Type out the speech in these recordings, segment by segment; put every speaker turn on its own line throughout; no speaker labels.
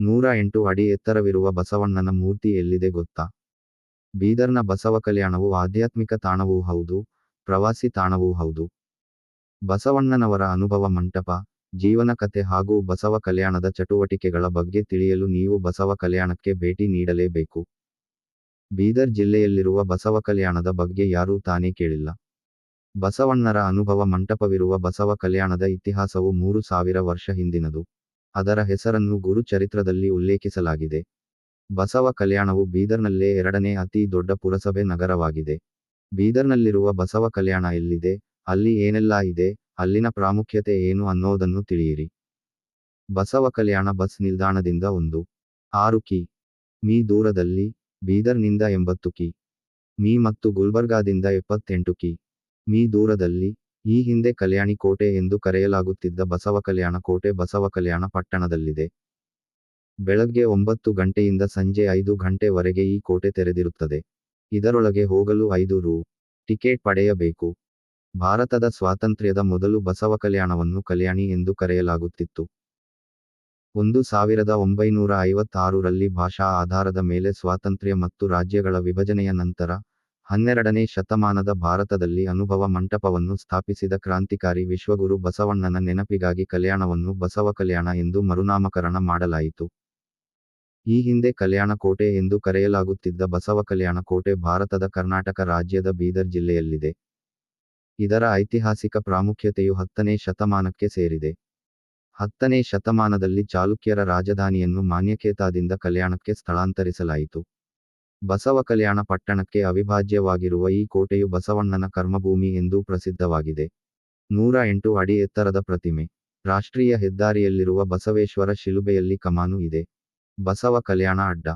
ನೂರ ಎಂಟು ಅಡಿ ಎತ್ತರವಿರುವ ಬಸವಣ್ಣನ ಮೂರ್ತಿ ಎಲ್ಲಿದೆ ಗೊತ್ತಾ? ಬೀದರ್ನ ಬಸವ ಕಲ್ಯಾಣವು ಆಧ್ಯಾತ್ಮಿಕ ತಾಣವೂ ಹೌದು, ಪ್ರವಾಸಿ ತಾಣವೂ ಹೌದು. ಬಸವಣ್ಣನವರ ಅನುಭವ ಮಂಟಪ, ಜೀವನ ಕಥೆ ಹಾಗೂ ಬಸವ ಕಲ್ಯಾಣದ ಚಟುವಟಿಕೆಗಳ ಬಗ್ಗೆ ತಿಳಿಯಲು ನೀವು ಬಸವ ಕಲ್ಯಾಣಕ್ಕೆ ಭೇಟಿ ನೀಡಲೇಬೇಕು. ಬೀದರ್ ಜಿಲ್ಲೆಯಲ್ಲಿರುವ ಬಸವ ಕಲ್ಯಾಣದ ಬಗ್ಗೆ ಯಾರೂ ತಾನೇ ಕೇಳಿಲ್ಲ. ಬಸವಣ್ಣರ ಅನುಭವ ಮಂಟಪವಿರುವ ಬಸವ ಕಲ್ಯಾಣದ ಇತಿಹಾಸವು ಮೂರು ಸಾವಿರ ವರ್ಷ ಹಿಂದಿನದು. ಅದರ ಹೆಸರನ್ನು ಗುರು ಚರಿತ್ರದಲ್ಲಿ ಉಲ್ಲೇಖಿಸಲಾಗಿದೆ. ಬಸವ ಕಲ್ಯಾಣವು ಬೀದರ್ನಲ್ಲೇ ಎರಡನೇ ಅತಿ ದೊಡ್ಡ ಪುರಸಭೆ ನಗರವಾಗಿದೆ. ಬೀದರ್ನಲ್ಲಿರುವ ಬಸವ ಕಲ್ಯಾಣ ಎಲ್ಲಿದೆ, ಅಲ್ಲಿ ಏನೆಲ್ಲ ಇದೆ, ಅಲ್ಲಿನ ಪ್ರಾಮುಖ್ಯತೆ ಏನು ಅನ್ನೋದನ್ನು ತಿಳಿಯಿರಿ. ಬಸವ ಕಲ್ಯಾಣ ಬಸ್ ನಿಲ್ದಾಣದಿಂದ ಒಂದು. ಆರು ಕಿ. ಮೀ ದೂರದಲ್ಲಿ, ಬೀದರ್ನಿಂದ ಎಂಬತ್ತು ಕಿ. ಮೀ ಮತ್ತು ಗುಲ್ಬರ್ಗಾದಿಂದ ಎಪ್ಪತ್ತೆಂಟು ಕಿ. ಮೀ ದೂರದಲ್ಲಿ ಈ ಹಿಂದೆ ಕಲ್ಯಾಣಿ ಕೋಟೆ ಎಂದು ಕರೆಯಲಾಗುತ್ತಿದ್ದ ಬಸವ ಕಲ್ಯಾಣ ಕೋಟೆ ಬಸವ ಕಲ್ಯಾಣ ಪಟ್ಟಣದಲ್ಲಿದೆ. ಬೆಳಗ್ಗೆ ಒಂಬತ್ತು ಗಂಟೆಯಿಂದ ಸಂಜೆ ಐದು ಗಂಟೆವರೆಗೆ ಈ ಕೋಟೆ ತೆರೆದಿರುತ್ತದೆ. ಇದರೊಳಗೆ ಹೋಗಲು ಐದು ರು ಟಿಕೆಟ್ ಪಡೆಯಬೇಕು. ಭಾರತದ ಸ್ವಾತಂತ್ರ್ಯದ ಮೊದಲು ಬಸವ ಕಲ್ಯಾಣವನ್ನು ಕಲ್ಯಾಣಿ ಎಂದು ಕರೆಯಲಾಗುತ್ತಿತ್ತು. ಒಂದು ಸಾವಿರದ ಒಂಬೈನೂರ ಐವತ್ತಾರರಲ್ಲಿ ಭಾಷಾ ಆಧಾರದ ಮೇಲೆ ಸ್ವಾತಂತ್ರ್ಯ ಮತ್ತು ರಾಜ್ಯಗಳ ವಿಭಜನೆಯ ನಂತರ ಹನ್ನೆರಡನೇ ಶತಮಾನದ ಭಾರತದಲ್ಲಿ ಅನುಭವ ಮಂಟಪವನ್ನು ಸ್ಥಾಪಿಸಿದ ಕ್ರಾಂತಿಕಾರಿ ವಿಶ್ವಗುರು ಬಸವಣ್ಣನ ನೆನಪಿಗಾಗಿ ಕಲ್ಯಾಣವನ್ನು ಬಸವ ಕಲ್ಯಾಣ ಎಂದು ಮರುನಾಮಕರಣ ಮಾಡಲಾಯಿತು. ಈ ಹಿಂದೆ ಕಲ್ಯಾಣ ಕೋಟೆ ಎಂದು ಕರೆಯಲಾಗುತ್ತಿದ್ದ ಬಸವ ಕಲ್ಯಾಣ ಕೋಟೆ ಭಾರತದ ಕರ್ನಾಟಕ ರಾಜ್ಯದ ಬೀದರ್ ಜಿಲ್ಲೆಯಲ್ಲಿದೆ. ಇದರ ಐತಿಹಾಸಿಕ ಪ್ರಾಮುಖ್ಯತೆಯು ಹತ್ತನೇ ಶತಮಾನಕ್ಕೆ ಸೇರಿದೆ. ಹತ್ತನೇ ಶತಮಾನದಲ್ಲಿ ಚಾಲುಕ್ಯರ ರಾಜಧಾನಿಯನ್ನು ಮಾನ್ಯಕೇತಾದಿಂದ ಕಲ್ಯಾಣಕ್ಕೆ ಸ್ಥಳಾಂತರಿಸಲಾಯಿತು. ಬಸವ ಕಲ್ಯಾಣ ಪಟ್ಟಣಕ್ಕೆ ಅವಿಭಾಜ್ಯವಾಗಿರುವ ಈ ಕೋಟೆಯು ಬಸವಣ್ಣನ ಕರ್ಮಭೂಮಿ ಎಂದೂ ಪ್ರಸಿದ್ಧವಾಗಿದೆ. ನೂರ ಎಂಟು ಅಡಿ ಎತ್ತರದ ಪ್ರತಿಮೆ. ರಾಷ್ಟ್ರೀಯ ಹೆದ್ದಾರಿಯಲ್ಲಿರುವ ಬಸವೇಶ್ವರ ಶಿಲುಬೆಯಲ್ಲಿ ಕಮಾನು ಇದೆ. ಬಸವ ಕಲ್ಯಾಣ ಅಡ್ಡ.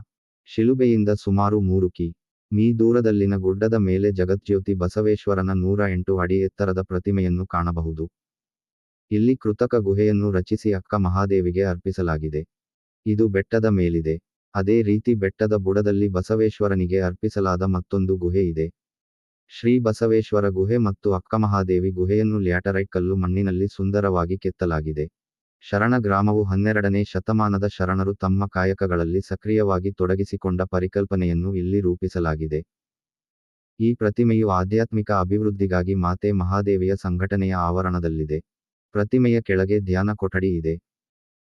ಶಿಲುಬೆಯಿಂದ ಸುಮಾರು ಮೂರು ಕಿ. ಮೀ. ದೂರದಲ್ಲಿನ ಗುಡ್ಡದ ಮೇಲೆ ಜಗಜ್ಯೋತಿ ಬಸವೇಶ್ವರನ ನೂರ ಎಂಟು ಅಡಿ ಎತ್ತರದ ಪ್ರತಿಮೆಯನ್ನು ಕಾಣಬಹುದು. ಇಲ್ಲಿ ಕೃತಕ ಗುಹೆಯನ್ನು ರಚಿಸಿ ಅಕ್ಕ ಮಹಾದೇವಿಗೆ ಅರ್ಪಿಸಲಾಗಿದೆ. ಇದು ಬೆಟ್ಟದ ಮೇಲಿದೆ. ಅದೇ ರೀತಿ ಬೆಟ್ಟದ ಬುಡದಲ್ಲಿ ಬಸವೇಶ್ವರನಿಗೆ ಅರ್ಪಿಸಲಾದ ಮತ್ತೊಂದು ಗುಹೆ ಇದೆ. ಶ್ರೀ ಬಸವೇಶ್ವರ ಗುಹೆ ಮತ್ತು ಅಕ್ಕಮಹಾದೇವಿ ಗುಹೆಯನ್ನು ಲ್ಯಾಟರೈಟ್ ಕಲ್ಲು ಮಣ್ಣಿನಲ್ಲಿ ಸುಂದರವಾಗಿ ಕೆತ್ತಲಾಗಿದೆ. ಶರಣ ಗ್ರಾಮವು ಹನ್ನೆರಡನೇ ಶತಮಾನದ ಶರಣರು ತಮ್ಮ ಕಾಯಕಗಳಲ್ಲಿ ಸಕ್ರಿಯವಾಗಿ ತೊಡಗಿಸಿಕೊಂಡ ಪರಿಕಲ್ಪನೆಯನ್ನು ಇಲ್ಲಿ ರೂಪಿಸಲಾಗಿದೆ. ಈ ಪ್ರತಿಮೆಯು ಆಧ್ಯಾತ್ಮಿಕ ಅಭಿವೃದ್ಧಿಗಾಗಿ ಮಾತೆ ಮಹಾದೇವಿಯ ಸಂಘಟನೆಯ ಆವರಣದಲ್ಲಿದೆ. ಪ್ರತಿಮೆಯ ಕೆಳಗೆ ಧ್ಯಾನ ಕೊಠಡಿ ಇದೆ.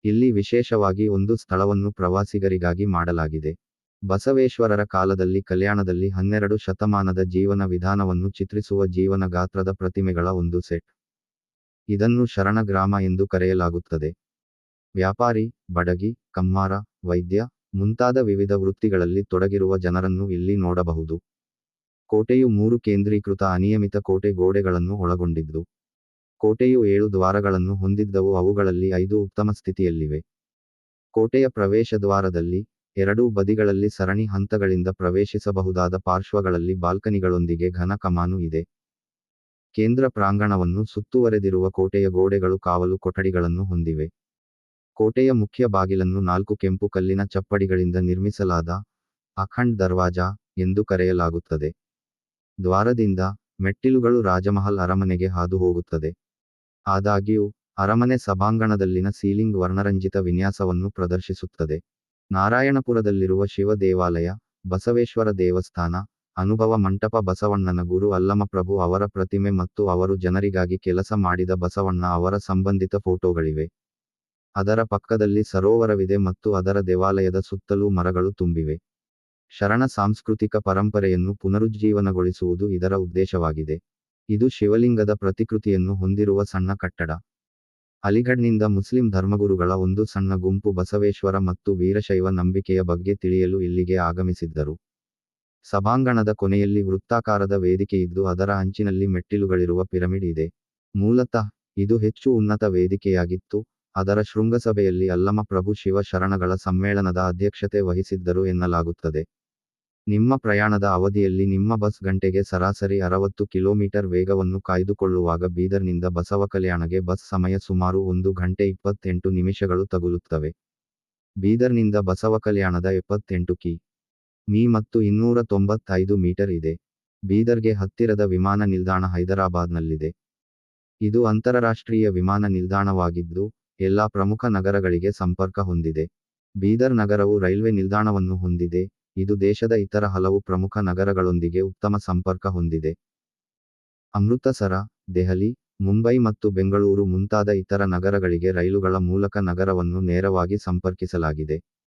ಇಲ್ಲಿ ವಿಶೇಷವಾಗಿ ಒಂದು ಸ್ಥಳವನ್ನು ಪ್ರವಾಸಿಗರಿಗಾಗಿ ಮಾಡಲಾಗಿದೆ. ಬಸವೇಶ್ವರರ ಕಾಲದಲ್ಲಿ ಕಲ್ಯಾಣದಲ್ಲಿ ಹನ್ನೆರಡು ಶತಮಾನದ ಜೀವನ ವಿಧಾನವನ್ನು ಚಿತ್ರಿಸುವ ಜೀವನ ಗಾತ್ರದ ಪ್ರತಿಮೆಗಳ ಒಂದು ಸೆಟ್. ಇದನ್ನು ಶರಣ ಗ್ರಾಮ ಎಂದು ಕರೆಯಲಾಗುತ್ತದೆ. ವ್ಯಾಪಾರಿ, ಬಡಗಿ, ಕಮ್ಮಾರ, ವೈದ್ಯ ಮುಂತಾದ ವಿವಿಧ ವೃತ್ತಿಗಳಲ್ಲಿ ತೊಡಗಿರುವ ಜನರನ್ನು ಇಲ್ಲಿ ನೋಡಬಹುದು. ಕೋಟೆಯು ಮೂರು ಕೇಂದ್ರೀಕೃತ ಅನಿಯಮಿತ ಕೋಟೆ ಗೋಡೆಗಳನ್ನು ಒಳಗೊಂಡಿದ್ದು. ಕೋಟೆಯು ಏಳು ದ್ವಾರಗಳನ್ನು ಹೊಂದಿದ್ದವು, ಅವುಗಳಲ್ಲಿ ಐದು ಉತ್ತಮ ಸ್ಥಿತಿಯಲ್ಲಿವೆ. ಕೋಟೆಯ ಪ್ರವೇಶ ದ್ವಾರದಲ್ಲಿ ಎರಡೂ ಬದಿಗಳಲ್ಲಿ ಸರಣಿ ಹಂತಗಳಿಂದ ಪ್ರವೇಶಿಸಬಹುದಾದ ಪಾರ್ಶ್ವಗಳಲ್ಲಿ ಬಾಲ್ಕನಿಗಳೊಂದಿಗೆ ಘನ ಕಮಾನು ಇದೆ. ಕೇಂದ್ರ ಪ್ರಾಂಗಣವನ್ನು ಸುತ್ತುವರೆದಿರುವ ಕೋಟೆಯ ಗೋಡೆಗಳು ಕಾವಲು ಕೊಠಡಿಗಳನ್ನು ಹೊಂದಿವೆ. ಕೋಟೆಯ ಮುಖ್ಯ ಬಾಗಿಲನ್ನು ನಾಲ್ಕು ಕೆಂಪು ಕಲ್ಲಿನ ಚಪ್ಪಡಿಗಳಿಂದ ನಿರ್ಮಿಸಲಾದ ಅಖಂಡ್ ದರ್ವಾಜಾ ಎಂದು ಕರೆಯಲಾಗುತ್ತದೆ. ದ್ವಾರದಿಂದ ಮೆಟ್ಟಿಲುಗಳು ರಾಜಮಹಲ್ ಅರಮನೆಗೆ ಹಾದು ಹೋಗುತ್ತದೆ. ಆದಾಗ್ಯೂ, ಅರಮನೆ ಸಭಾಂಗಣದಲ್ಲಿನ ಸೀಲಿಂಗ್ ವರ್ಣರಂಜಿತ ವಿನ್ಯಾಸವನ್ನು ಪ್ರದರ್ಶಿಸುತ್ತದೆ. ನಾರಾಯಣಪುರದಲ್ಲಿರುವ ಶಿವ ದೇವಾಲಯ, ಬಸವೇಶ್ವರ ದೇವಸ್ಥಾನ, ಅನುಭವ ಮಂಟಪ ಬಸವಣ್ಣನ ಗುರು ಅಲ್ಲಮಪ್ರಭು ಅವರ ಪ್ರತಿಮೆ ಮತ್ತು ಅವರು ಜನರಿಗಾಗಿ ಕೆಲಸ ಮಾಡಿದ ಬಸವಣ್ಣ ಅವರ ಸಂಬಂಧಿತ ಫೋಟೋಗಳಿವೆ. ಅದರ ಪಕ್ಕದಲ್ಲಿ ಸರೋವರವಿದೆ ಮತ್ತು ಅದರ ದೇವಾಲಯದ ಸುತ್ತಲೂ ಮರಗಳು ತುಂಬಿವೆ. ಶರಣ ಸಾಂಸ್ಕೃತಿಕ ಪರಂಪರೆಯನ್ನು ಪುನರುಜ್ಜೀವನಗೊಳಿಸುವುದು ಇದರ ಉದ್ದೇಶವಾಗಿದೆ. ಇದು ಶಿವಲಿಂಗದ ಪ್ರತಿಕೃತಿಯನ್ನು ಹೊಂದಿರುವ ಸಣ್ಣ ಕಟ್ಟಡ. ಅಲಿಗಢ್ನಿಂದ ಮುಸ್ಲಿಂ ಧರ್ಮಗುರುಗಳ ಒಂದು ಸಣ್ಣ ಗುಂಪು ಬಸವೇಶ್ವರ ಮತ್ತು ವೀರಶೈವ ನಂಬಿಕೆಯ ಬಗ್ಗೆ ತಿಳಿಯಲು ಇಲ್ಲಿಗೆ ಆಗಮಿಸಿದ್ದರು. ಸಭಾಂಗಣದ ಕೊನೆಯಲ್ಲಿ ವೃತ್ತಾಕಾರದ ವೇದಿಕೆಯಿದ್ದು ಅದರ ಅಂಚಿನಲ್ಲಿ ಮೆಟ್ಟಿಲುಗಳಿರುವ ಪಿರಮಿಡ್ ಇದೆ. ಮೂಲತಃ, ಇದು ಹೆಚ್ಚು ಉನ್ನತ ವೇದಿಕೆಯಾಗಿತ್ತು. ಅದರ ಶೃಂಗಸಭೆಯಲ್ಲಿ ಅಲ್ಲಮ ಪ್ರಭು ಶಿವ ಶರಣಗಳ ಸಮ್ಮೇಳನದ ಅಧ್ಯಕ್ಷತೆ ವಹಿಸಿದ್ದರು ಎನ್ನಲಾಗುತ್ತದೆ. ನಿಮ್ಮ ಪ್ರಯಾಣದ ಅವಧಿಯಲ್ಲಿ ನಿಮ್ಮ ಬಸ್ ಗಂಟೆಗೆ ಸರಾಸರಿ ಅರವತ್ತು ಕಿಲೋಮೀಟರ್ ವೇಗವನ್ನು ಕಾಯ್ದುಕೊಳ್ಳುವಾಗ ಬೀದರ್ನಿಂದ ಬಸವ ಕಲ್ಯಾಣಗೆ ಬಸ್ ಸಮಯ ಸುಮಾರು ಒಂದು ಗಂಟೆ ಇಪ್ಪತ್ತೆಂಟು ನಿಮಿಷಗಳು ತಗುಲುತ್ತವೆ. ಬೀದರ್ನಿಂದ ಬಸವ ಕಲ್ಯಾಣದ ಎಪ್ಪತ್ತೆಂಟು ಕಿ. ಮೀ ಮತ್ತು ಇನ್ನೂರ ತೊಂಬತ್ತೈದು ಮೀಟರ್ ಇದೆ. ಬೀದರ್ಗೆ ಹತ್ತಿರದ ವಿಮಾನ ನಿಲ್ದಾಣ ಹೈದರಾಬಾದ್ನಲ್ಲಿದೆ. ಇದು ಅಂತಾರಾಷ್ಟ್ರೀಯ ವಿಮಾನ ನಿಲ್ದಾಣವಾಗಿದ್ದು, ಎಲ್ಲಾ ಪ್ರಮುಖ ನಗರಗಳಿಗೆ ಸಂಪರ್ಕ ಹೊಂದಿದೆ. ಬೀದರ್ ನಗರವು ರೈಲ್ವೆ ನಿಲ್ದಾಣವನ್ನು ಹೊಂದಿದೆ. ಇದು ದೇಶದ ಇತರ ಹಲವು ಪ್ರಮುಖ ನಗರಗಳೊಂದಿಗೆ ಉತ್ತಮ ಸಂಪರ್ಕ ಹೊಂದಿದೆ. ಅಮೃತಸರ, ದೆಹಲಿ, ಮುಂಬೈ ಮತ್ತು ಬೆಂಗಳೂರು ಮುಂತಾದ ಇತರ ನಗರಗಳಿಗೆ ರೈಲುಗಳ ಮೂಲಕ ನಗರವನ್ನು ನೇರವಾಗಿ ಸಂಪರ್ಕಿಸಲಾಗಿದೆ.